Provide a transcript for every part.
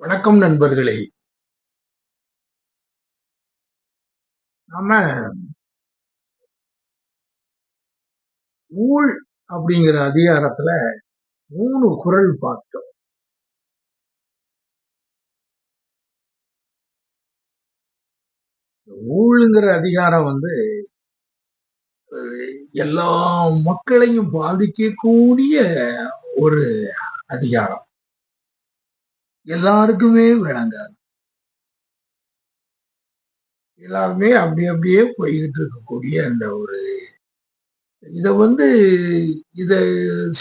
வணக்கம் நண்பர்களே! நாம ஊழ் அப்படிங்கிற அதிகாரத்துல மூணு குறள் பார்த்தோம். ஊழுங்கிற அதிகாரம் வந்து எல்லா மக்களையும் பாதிக்கக்கூடிய ஒரு அதிகாரம். எல்லாருக்குமே விளங்காது. எல்லாருமே அப்படி அப்படியே போய்கிட்டு இருக்கக்கூடிய அந்த ஒரு இத வந்து இத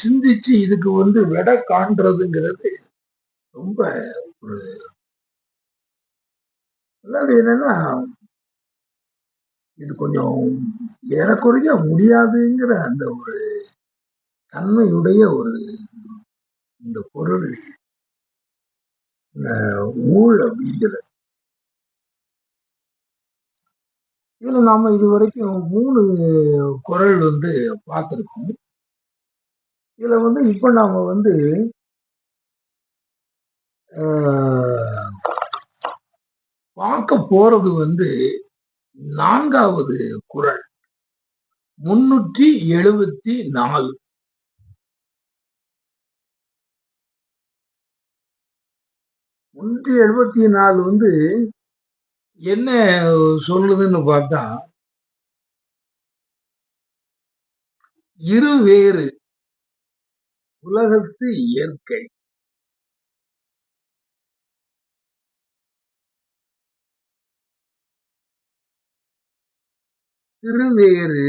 சிந்திச்சு இதுக்கு வந்து விட காண்றதுங்கிறது ரொம்ப ஒரு அதாவது என்னன்னா, இது கொஞ்சம் ஏறக்குறைய முடியாதுங்கிற அந்த ஒரு தன்மையுடைய ஒரு இந்த பொருள் ஊழ் அப்படிங்கிறது. இதுல நாம இதுவரைக்கும் 3 குறள் வந்து பார்த்திருக்கோம். இதுல வந்து இப்ப நாம வந்து பார்க்க போறது வந்து நான்காவது குறள். முன்னூற்றி எழுபத்தி நாலு நூற்றி எழுபத்தி நாலு வந்து என்ன சொல்லுதுன்னு பார்த்தா இருவேறு உலகத்து இயற்கை. திருவேறு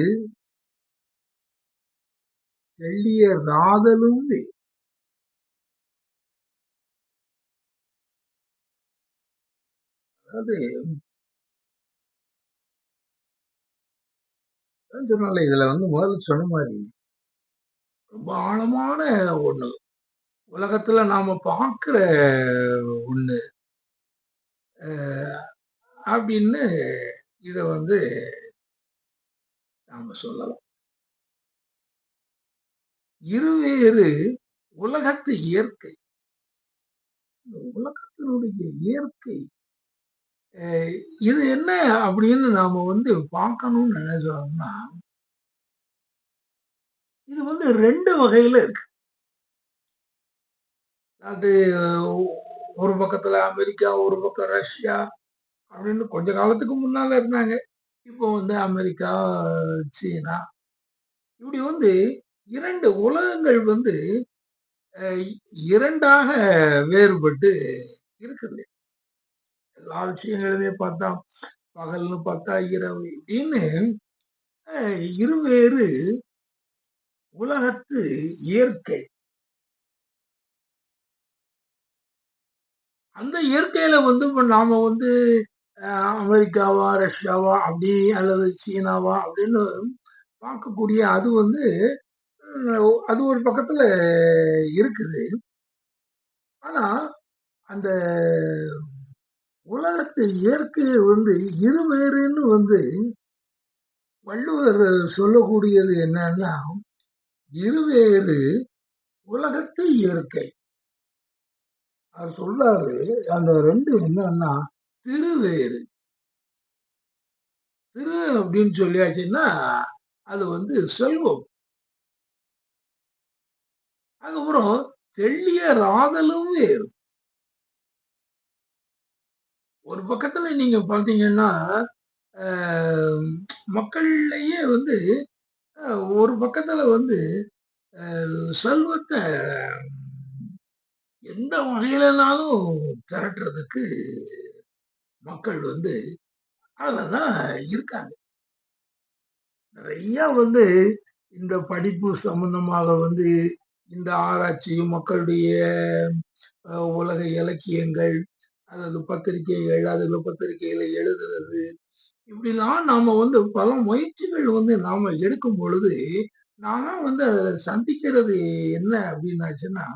தெள்ளியராதலும் வேறு. அது சொன்னால இதுல வந்து முதல்ல சொன்ன மாதிரி ரொம்ப ஆழமான ஒண்ணு. உலகத்துல நாம பார்க்கிற ஒண்ணு. அப்படின்னு இத வந்து நாம சொல்லலாம். இருவேறு உலகத்து இயற்கை. இந்த உலகத்தினுடைய இயற்கை. இது என்ன அப்படின்னு நாம வந்து பார்க்கணும்னு நினைச்சோம்னா இது வந்து ரெண்டு வகையில இருக்கு. அது ஒரு பக்கத்துல அமெரிக்கா, ஒரு பக்கம் ரஷ்யா அப்படின்னு கொஞ்ச காலத்துக்கு முன்னால இருந்தாங்க. இப்போ வந்து அமெரிக்கா, சீனா இப்படி வந்து இரண்டு உலகங்கள் வந்து இரண்டாக வேறுபட்டு இருக்குது. எல்லா விஷயங்களுமே பார்த்தா பகல்னு பார்த்தா இரவு இப்படின்னு இருவேறு உலகத்து இயற்கை. அந்த இயற்கையில வந்து இப்போ நாம வந்து அமெரிக்காவா, ரஷ்யாவா அப்படி அல்லது சீனாவா அப்படின்னு பார்க்கக்கூடிய அது வந்து அது ஒரு பக்கத்துல இருக்குது. ஆனா, அந்த உலகத்து இயற்கையை வந்து இருவேறுன்னு வந்து வள்ளுவர் சொல்லக்கூடியது என்னன்னா, இருவேறு உலகத்து இயற்கை. அவர் சொல்றாரு, அந்த ரெண்டு என்னன்னா, திருவேறு. திரு அப்படின்னு சொல்லியாச்சுன்னா, அது வந்து செல்வம். அதுக்கப்புறம் தெள்ளியராதலும் வேறு. ஒரு பக்கத்துல நீங்க பார்த்தீங்கன்னா, மக்கள்லயே வந்து ஒரு பக்கத்துல வந்து செல்வத்தை எந்த வகையிலனாலும் திரட்டுறதுக்கு மக்கள் வந்து அதான் தான் இருக்காங்க. நிறைய வந்து இந்த படிப்பு சம்பந்தமாக வந்து இந்த ஆராய்ச்சியும் மக்களுடைய உலக இலக்கியங்கள், அதாவது பத்திரிகைகள், அதுல பத்திரிகையில எழுதுறது, இப்படிலாம் நாம வந்து பல முயற்சிகள் வந்து நாம எடுக்கும் பொழுது, நானா வந்து அதுல சந்திக்கிறது என்ன அப்படின்னாச்சுன்னா,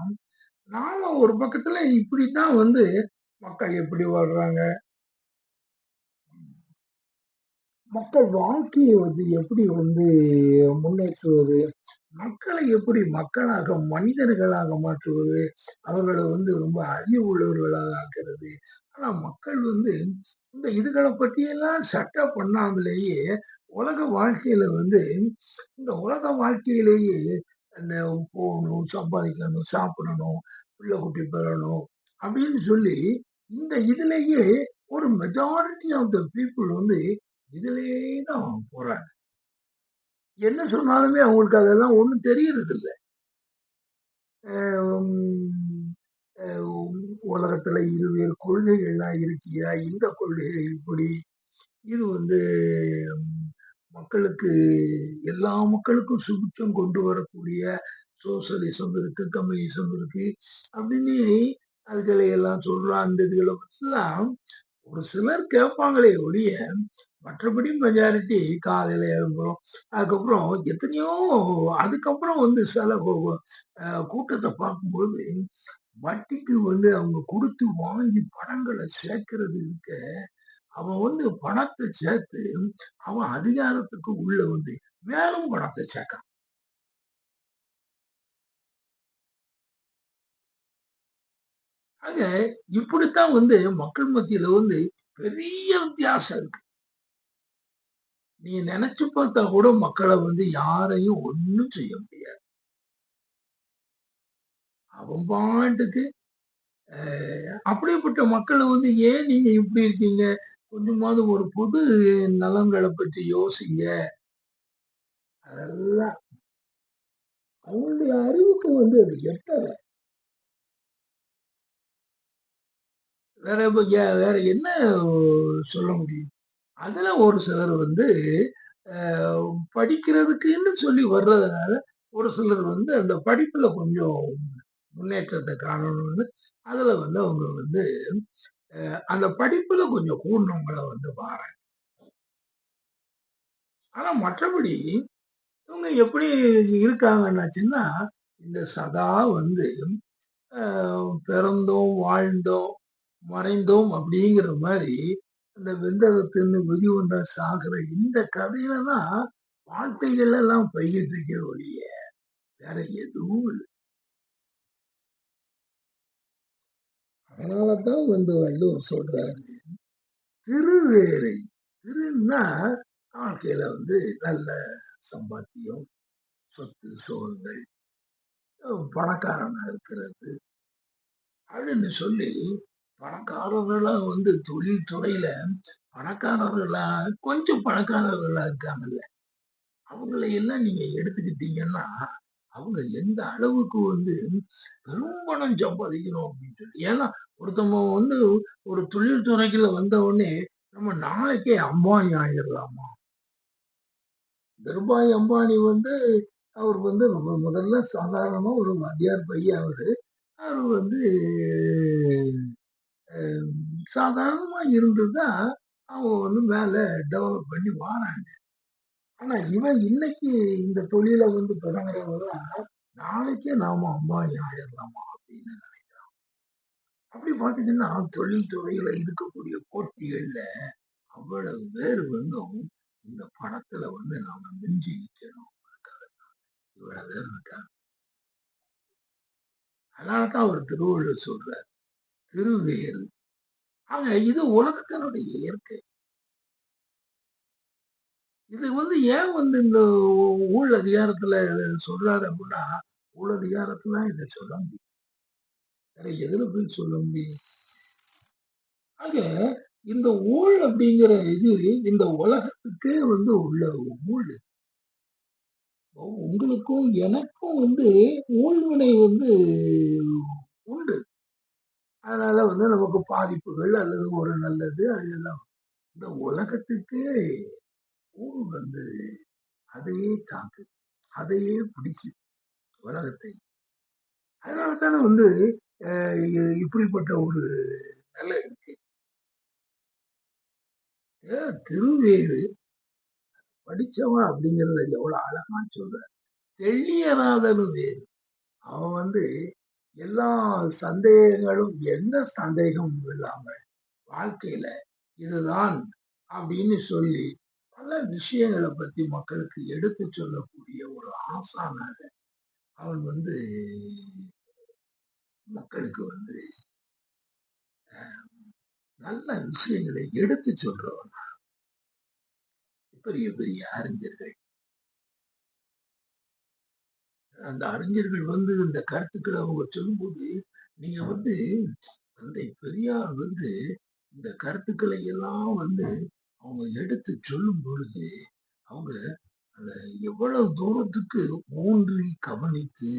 நாம ஒரு பக்கத்துல இப்படித்தான் வந்து மக்கள் எப்படி வாழ்றாங்க? மக்கள் வாழ்க்கையை வந்து எப்படி வந்து முன்னேற்றுவது? மக்களை எப்படி மக்களாக, மனிதர்களாக மாற்றுவது, அவர்களை வந்து ரொம்ப அறிவு உள்ளவர்களாக ஆக்கிறது ஆனா மக்கள் வந்து இந்த இதுகளை பற்றியெல்லாம் சட்டை பண்ணாமலேயே, உலக வாழ்க்கையில வந்து இந்த உலக வாழ்க்கையிலேயே அந்த போகணும் சம்பாதிக்கணும், சாப்பிடணும், பிள்ளை குட்டி பெறணும் அப்படின்னு சொல்லி, இந்த இதுலேயே ஒரு மெஜாரிட்டி ஆஃப் த பீப்புள் வந்து இதுலேயே தான் போறாங்க. என்ன சொன்னாலுமே அவங்களுக்கு அதெல்லாம் ஒண்ணும் தெரியறதில்ல. அ ம் இருவேறு கொள்கைகள்லாம் இருக்கியா? இந்த கொள்கை இப்படி. இது வந்து மக்களுக்கு எல்லா மக்களுக்கும் சுபிச்சம் கொண்டு வரக்கூடிய சோசலிசம் இருக்கு, கம்யூனிசம் இருக்கு. அப்படின்னு அதுகளை எல்லாம் சொல்றான். அந்த இதுகள எல்லாம் ஒரு சிலர் கேட்பாங்களே ஒழிய, மற்றபடி மெஜாரிட்டி காலையில எழும்புறோம். அதுக்கப்புறம் எத்தனையோ அதுக்கப்புறம் வந்து சில கூட்டத்தை பார்க்கும்போது, வட்டிக்கு வந்து அவங்க குடுத்து வாங்கி படங்களை சேர்க்கறது இருக்க, அவன் வந்து பணத்தை சேர்த்து, அவன் அதிகாரத்துக்கு உள்ள வந்து மேலும் பணத்தை சேர்க்கான் ஆக, இப்படித்தான் வந்து மக்கள் மத்தியில வந்து பெரிய வித்தியாசம் இருக்கு. நீங்க நினைச்சு பார்த்தா கூட மக்களை வந்து யாரையும் ஒண்ணும் செய்ய முடியாது. அவன் பாட்டுக்கு அப்படிப்பட்ட மக்களை வந்து ஏன் நீங்க இப்படி இருக்கீங்க? கொஞ்சமாவது ஒரு பொது நலன்களை பத்தி யோசிங்க. அதெல்லாம் அவங்களுடைய அறிவுக்கு வந்து அது எட்டல. வேற இப்ப வேற என்ன சொல்ல முடியும்? அதுல ஒரு சிலர் வந்து படிக்கிறதுக்குன்னு சொல்லி வர்றதுனால, ஒரு சிலர் வந்து அந்த படிப்புல கொஞ்சம் முன்னேற்றத்தை காணணும்னு, அதுல வந்து அவங்க வந்து அந்த படிப்புல கொஞ்சம் கூடுனவங்கள வந்து பாருங்க ஆனா மற்றபடி, இவங்க எப்படி இருக்காங்கன்னாச்சுன்னா, இந்த சதா வந்து பிறந்தோம், வாழ்ந்தோம், மறைந்தோம் அப்படிங்கிற மாதிரி அந்த வெந்தத தின்னு மிதி வந்தா சாகுற இந்த கதையில தான் வாழ்க்கைகள் எல்லாம் போய்க்கிட்டு இருக்கே ஒழிய, வேற எதுவும் இல்ல. அதனால தான் வந்து வள்ளுவர் சொல்றாரு. திருவேறை. திருன்னா வாழ்க்கையில வந்து நல்ல சம்பாத்தியம், சொத்து, சுகங்கள், அ பணக்காரனா இருக்கிறது. அப்படின்னு சொல்லி, பணக்காரர்களா வந்து தொழில் துறையில பணக்காரர்களா கொஞ்சம் பணக்காரர்களா இருக்காங்கல்ல. அவங்கள எல்லாம் நீங்க எடுத்துக்கிட்டீங்கன்னா, அவங்க எந்த அளவுக்கு வந்து பெரும் பணம் சம்பாதிக்கணும் அப்படின்னு சொல்லி. ஏன்னா, ஒருத்தவங்க வந்து ஒரு தொழில் துறைக்குள்ள வந்த உடனே, நம்ம நாளைக்கே அம்பானி ஆயிரலாமா? திருபாய் அம்பானி வந்து அவர் வந்து முதல்ல சாதாரணமா ஒரு மத்தியார் பையன் அவர் அவர் வந்து சாதாரணமாக சாதாரணமா இருந்து தான் அவங்க வந்து மேல டெவலப் பண்ணி வாராங்க. ஆனா இவன் இன்னைக்கு இந்த தொழிலை வந்து தொடங்குறவன் நாளைக்கே நாம அம்பானி ஆயிரலாமா அப்படின்னு நினைக்கிறான். அப்படி பார்த்தீங்கன்னா, தொழில் துறையில இருக்கக்கூடிய போட்டிகள்ல அவ்வளவு பேர் வந்தும் இந்த படத்துல வந்து நாம மிஞ்சி நிற்கணும் இவ்வளவு பேர் இருக்காங்க. அதனால தான் அவர் திருவள்ளுவர் சொல்றாரு திருவேறு. ஆக இது உலகத்தினுடைய இயற்கை. இது வந்து ஏன் வந்து இந்த ஊழ் அதிகாரத்துல சொல்றாரு அப்படின்னா, ஊழ் அதிகாரத்துல இதை சொல்ல முடியும். வேற எதுல போய் சொல்ல முடியும்? ஆக இந்த ஊழ் அப்படிங்கிற இது இந்த உலகத்துக்கே வந்து உள்ள ஊழ். உங்களுக்கும் எனக்கும் வந்து ஊழ்வினை வந்து உண்டு. அதனால வந்து நமக்கு பாதிப்புகள் அல்லது ஒரு நல்லது அது எல்லாம். இந்த உலகத்துக்கே ஊர் வந்து அதையே தாக்கு அதையே பிடிக்குது உலகத்தை. அதனால தானே வந்து இப்படிப்பட்ட ஒரு நிலை இருக்கு. திருவேறு படிச்சவன் அப்படிங்கிறத எவ்வளோ அழகா சொல்ற தெள்ளியராதலும் வேறு. அவன் வந்து எல்லா சந்தேகங்களும் எந்த சந்தேகமும் இல்லாமல் வாழ்க்கையில இதுதான் அப்படின்னு சொல்லி பல விஷயங்களை பத்தி மக்களுக்கு எடுத்துச் சொல்லக்கூடிய ஒரு ஆசானாக அவன் வந்து மக்களுக்கு வந்து நல்ல விஷயங்களை எடுத்து சொல்றவன். பெரிய பெரிய அறிஞர்கள். அந்த அறிஞர்கள் வந்து இந்த கருத்துக்களை அவங்க சொல்லும்போது, நீங்க வந்து தந்தை பெரியார் வந்து இந்த கருத்துக்களை எல்லாம் வந்து அவங்க எடுத்து சொல்லும் பொழுது, அவங்க அந்த எவ்வளவு தூரத்துக்கு ஊன்றி கவனித்து,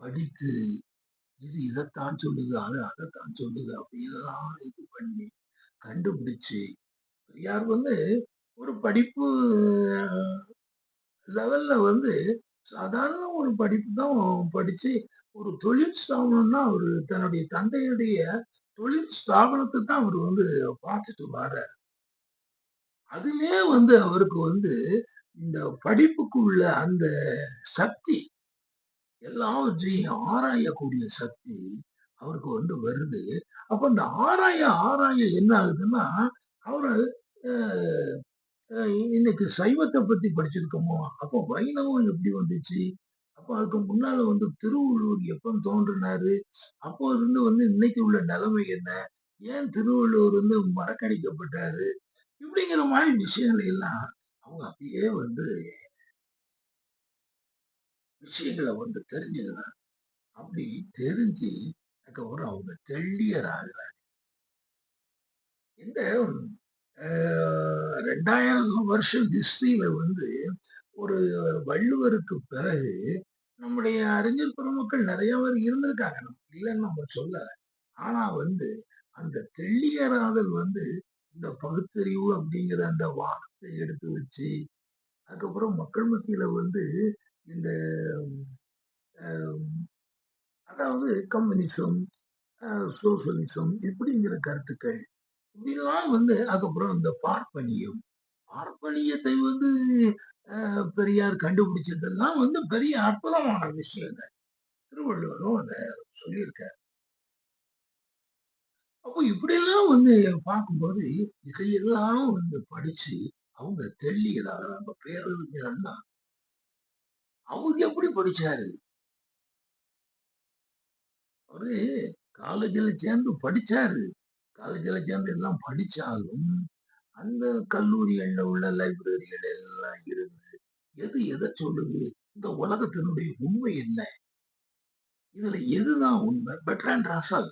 படித்து, இது இதைத்தான் சொல்லுது, அது அதைத்தான் சொல்லுது அப்படின்லாம் இது பண்ணி, கண்டுபிடிச்சு, பெரியார் வந்து ஒரு படிப்பு லெவல்ல வந்து சாதாரண ஒரு படிப்பு தான் படிச்சு, ஒரு தொழில் ஸ்தாபனம்னா அவரு தன்னுடைய தந்தையுடைய தொழில் ஸ்தாபனத்தை தான் அவர் வந்து பார்த்துட்டு வர்றார் அதிலே வந்து அவருக்கு வந்து இந்த படிப்புக்கு உள்ள அந்த சக்தி, எல்லாவற்றையும் ஆராயக்கூடிய சக்தி அவருக்கு வந்து வருது. அப்ப அந்த ஆராய, ஆராய என்ன ஆகுதுன்னா, அவரு இன்னைக்கு சைவத்தை பத்தி படிச்சிருக்கோமோ, அப்போ வைணவம் எப்படி வந்துச்சு? அப்போ அதுக்கு முன்னால வந்து திருவள்ளுவர் எப்ப தோன்றினாரு? அப்போ இருந்து வந்து இன்னைக்கு உள்ள நிலைமை என்ன? ஏன் திருவள்ளுவர் வந்து மறக்கடிக்கப்பட்டாரு? இப்படிங்கிற மாதிரி விஷயங்களை எல்லாம் அவங்க அப்படியே வந்து விஷயங்கள வந்து தெரிஞ்சுக்கிறாங்க. அப்படி தெரிஞ்சு, அதுக்கப்புறம் அவங்க தெள்ளியர் ஆகுறாங்க. இந்த ரெண்டாயிரம் வருஷம் ஹிஸ்டரியில வந்து ஒரு வள்ளுவருக்கு பிறகு நம்முடைய அறிஞர் பெருமக்கள் நிறைய பேர் இருந்திருக்காங்க. நம்ம நம்ம சொல்ல ஆனா வந்து அந்த தெள்ளியராதல் வந்து இந்த பகுத்தறிவு அப்படிங்கிற அந்த வார்த்தை எடுத்து வச்சு, அதுக்கப்புறம் மக்கள் மத்தியில வந்து இந்த அதாவது கம்யூனிசம், சோசியலிசம் இப்படிங்கிற கருத்துக்கள். இப்படிலாம் வந்து அதுக்கப்புறம் இந்த பார்ப்பனியம். பார்ப்பனியத்தை வந்து பெரியார் கண்டுபிடிச்சதெல்லாம் வந்து பெரிய அற்புதமான விஷயங்கள். திருவள்ளுவரும் அதை சொல்லியிருக்காரு. அப்போ இப்படியெல்லாம் வந்து பார்க்கும்போது, இதையெல்லாம் வந்து படிச்சு, அவங்க தெள்ளியராகுறாங்க. நம்ம பேரறிஞர்னா அவர் எப்படி படிச்சாரு? அவரு காலேஜ்ல சேர்ந்து படிச்சாரு. காலேஜ்ல சேர்ந்து எல்லாம் படிச்சாலும், அந்த கல்லூரிகள்ல உள்ள லைப்ரரிகள் எல்லாம் இருந்து, எது எதை சொல்லுது? இந்த உலகத்தினுடைய உண்மை என்ன? இதுல எதுதான் உண்மை? பெட்ராண்ட் ரசல்.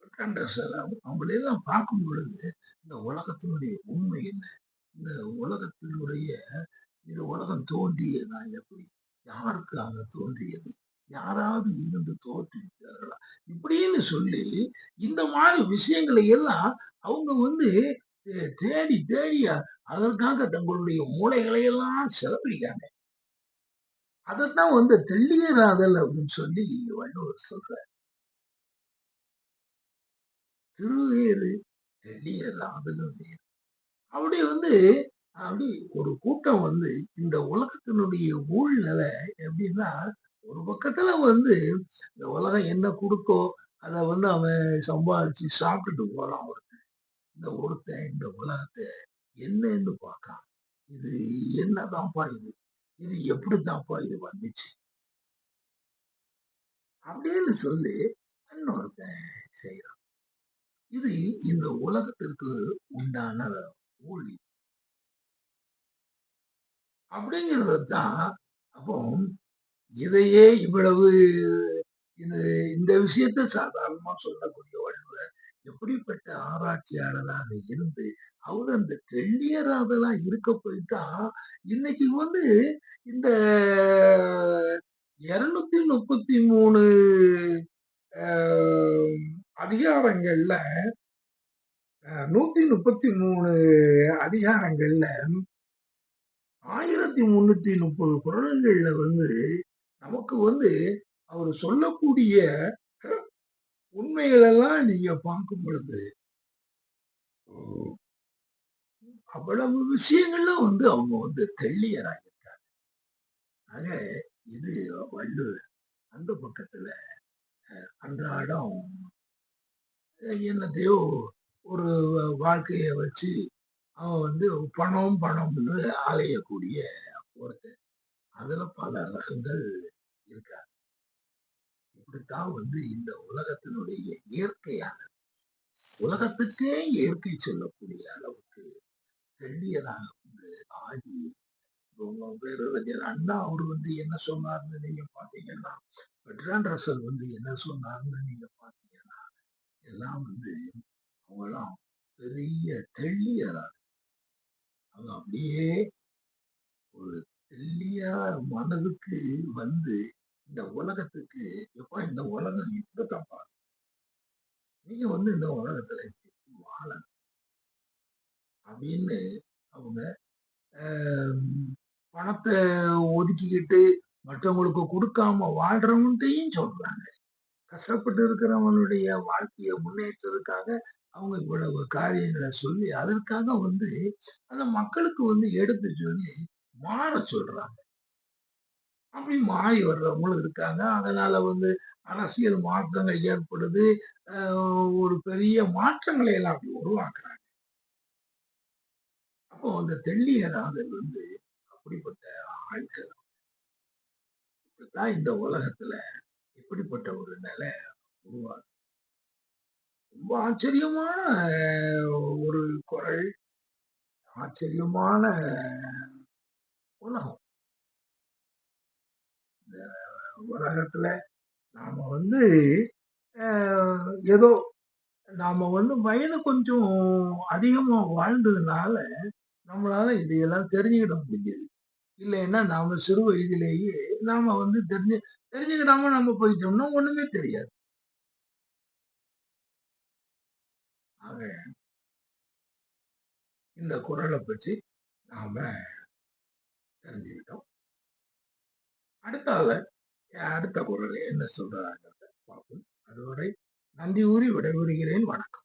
பெர்ட்ராண்ட் ரசல் அவங்களெல்லாம் பார்க்கும் பொழுது, இந்த உலகத்தினுடைய உண்மை என்ன? இந்த உலகத்தினுடைய இந்த உலகம் தோன்றியதா எப்படி? யாருக்காக தோன்றியது? யாராவது இருந்து தோற்றுவித்தார்களா? இப்படின்னு சொல்லி, இந்த மாதிரி விஷயங்களை எல்லாம் அவங்க வந்து தேடி, தேடி அதற்காக தங்களுடைய மூளைகளை எல்லாம் செலவழிக்காங்க. அதத்தான் வந்து தெள்ளியராதல் அப்படின்னு சொல்லி வள்ளுவர் சொல்ற "திருவேறு தெள்ளியராதல் வேறு." அப்படி வந்து அப்படி ஒரு கூட்டம் வந்து இந்த உலகத்தினுடைய ஊழ்நிலை எப்படின்னா, ஒரு பக்கத்துல வந்து இந்த உலகம் என்ன குடுக்கோ, அதை வந்து அவன் சம்பாதிச்சு சாப்பிட்டுட்டு போறான் ஒருத்தன். இந்த ஒருத்தன் இந்த உலகத்தை என்னன்னு பார்க்கான். இது என்னதான்ப்பா இது? இது எப்படித்தான்ப்பா இது வந்துச்சு? அப்படின்னு சொல்லி இன்னொருத்தன் செய்யறான் இது இந்த உலகத்திற்கு உண்டான ஊழி. அப்படிங்கிறது தான் அப்போ இதையே இவ்வளவு இது இந்த விஷயத்த சாதாரணமா சொல்லக்கூடிய வள்ளுவர், எப்படிப்பட்ட ஆராய்ச்சியாளராக இருந்து, அவர் அந்த தெள்ளியராதலா இருக்க போயிட்டா இன்னைக்கு வந்து இந்த இருநூத்தி முப்பத்தி மூணு அதிகாரங்கள்ல நூத்தி முப்பத்தி மூணு அதிகாரங்கள்ல ஆயிரத்தி முன்னூத்தி முப்பது குரல்கள்ல வந்து நமக்கு வந்து அவர் சொல்லக்கூடிய உண்மைகள் எல்லாம் நீங்க பார்க்கும் பொழுது அவ்வளவு விஷயங்களும் வந்து அவங்க வந்து தெள்ளியராகிருக்காங்க ஆக இது வள்ளுவர். அந்த பக்கத்துல அன்றாடம் என்னத்தையோ ஒரு வாழ்க்கைய வச்சு அவன் வந்து பணம் பணம்னு அலையக்கூடிய ஒருத்தர் அதுல பல ரகங்கள் இருக்கிறார் இப்படித்தான் வந்து இந்த உலகத்தினுடைய இயற்கையானது. உலகத்துக்கே இயற்கை சொல்லக்கூடிய அளவுக்கு தெளியதாக வந்து ஆகி அண்ணா அவர் வந்து என்ன சொன்னார்னு நீங்க பார்த்தீங்கன்னா, பெட்ரான் ரசல் வந்து என்ன சொன்னார்னு நீங்க பார்த்தீங்கன்னா, எல்லாம் வந்து அவங்களாம் பெரிய தெளியரா அவங்க அப்படியே ஒரு தெள்ளியா மனதுக்கு வந்து இந்த உலகத்துக்கு எப்பா இந்த உலகம் இப்படித்தான்ப்பா. நீங்க வந்து இந்த உலகத்துல வாழ அப்படின்னு அவங்க பணத்தை ஒதுக்கிக்கிட்டு மற்றவங்களுக்கு கொடுக்காம வாழ்றவன்ட்டையும் சொல்றாங்க. கஷ்டப்பட்டு இருக்கிறவனுடைய வாழ்க்கைய முன்னேற்றதுக்காக அவங்க இவ்வளவு காரியங்களை சொல்லி, அதற்காக வந்து அந்த மக்களுக்கு வந்து எடுத்து சொல்லி மாற சொல்றாங்க. அப்படி மாறி வர்றவங்களும் இருக்காங்க. அதனால வந்து அரசியல் மாற்றங்கள் ஏற்படுது. ஒரு பெரிய மாற்றங்களை எல்லாம் அப்படி உருவாக்குறாங்க. அப்போ அந்த தெள்ளியராதல் வந்து அப்படிப்பட்ட ஆட்கள். இப்படித்தான் இந்த உலகத்துல இப்படிப்பட்ட ஒரு நிலை உருவாகுது. ரொம்ப ஆச்சரியமான ஒரு குரல். ஆச்சரியமான உலகம். உலகத்துல நாம வந்து ஏதோ நாம வந்து வயது கொஞ்சம் அதிகமா வாழ்ந்ததுனால, நம்மளால இதையெல்லாம் தெரிஞ்சுக்கிட முடிஞ்சது. இல்லைன்னா நாம சிறு வயதிலேயே நாம வந்து தெரிஞ்சு தெரிஞ்சுக்கிடாம நம்ம போயிட்டோம்னா ஒண்ணுமே தெரியாது. ஆக இந்த குரலை பற்றி நாம தெரிஞ்சுக்கிட்டோம். அடுத்தால அடுத்த குறள் என்ன சொல்றாங்க பார்ப்போம். அதுவரை நன்றி கூறி விடைபெறுகிறேன். வணக்கம்.